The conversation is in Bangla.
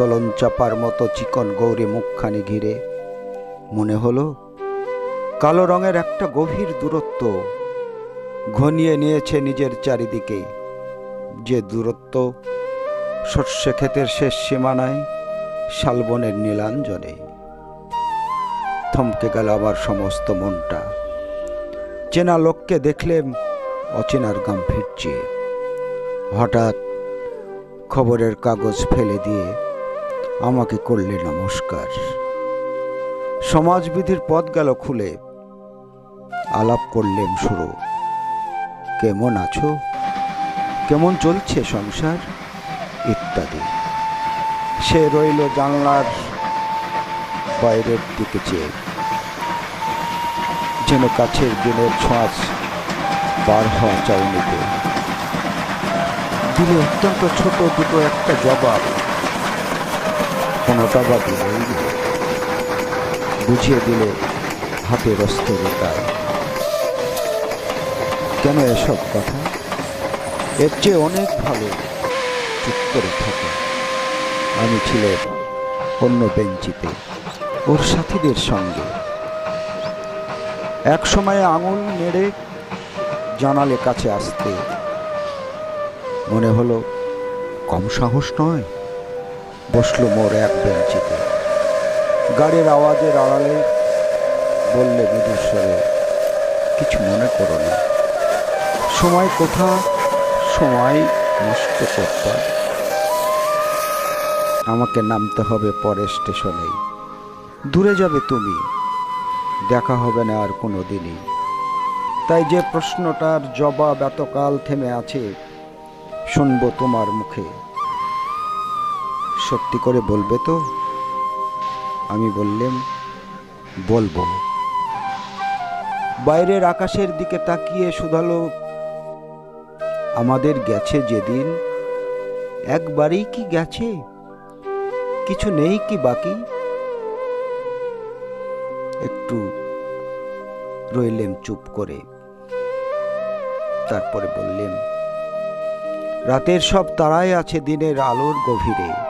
দোলন চাপার মতো চিকন গৌরী মুখখানি ঘিরে। মনে হলো, কালো রঙের একটা গভীর দূরত্ব ঘনিয়ে নিয়েছে নিজের চারিদিকে। যে দূরত্ব শস্য ক্ষেতের শেষ সীমানায় শালবনের নীলাঞ্জনে। থমকে গেল আমার সমস্ত মনটা। চেনা লোককে দেখলেম অচেনার গাম ফিরছে হঠাৎ খবরের কাগজ ফেলে দিয়ে আমাকে করলে নমস্কার। সমাজবিধির পথ গেল খুলে। আলাপ করলেন শুরু। কেমন আছো? কেমন চলছে সংসার? ইত্যাদি। সে রইল জানলার বাইরের দিকে চেয়ে। যেন কাছের দিনের ছোঁয়াচ বার হওয়া চাউনিতে দিলে অত্যন্ত ছোট দুটো একটা জবাব। কোনোটা বা। বুঝিয়ে দিলে হাতের অস্থিরতায় কেন এসব কথা? এর চেয়ে অনেক ভালো চুপ করে থাকা। আমি ছিলাম অন্য বেঞ্চিতে, ওর সাথীদের সঙ্গে। এক সময় আঙুল নেড়ে জানালে কাছে আসতে। মনে হলো কম সাহস নয়? বসল মোর এক বেঞ্চিতে। গাড়ির আওয়াজের আড়ালে বললে মধুস্বরে কিছু মনে করো না। সময় কোথা সময় নষ্ট করতে আমাকে নামতে হবে পরের স্টেশনেই। দূরে যাবে তুমি। দেখা হবে না আর কোনো দিনই। তাই যে প্রশ্নটার জবাব এতকাল থেমে আছে, শুনব তোমার মুখে। সত্যি করে বলবে তো? আমি বললেম, বলব। বাইরের আকাশের দিকে তাকিয়ে শুধালো, আমাদের গেছে যেদিন, একবারেই কি গেছে? কিছু নেই কি বাকি? একটু রইলেম চুপ করে। তারপরে বললেন রাতের সব তারাই আছে দিনের আলোর গভীরে।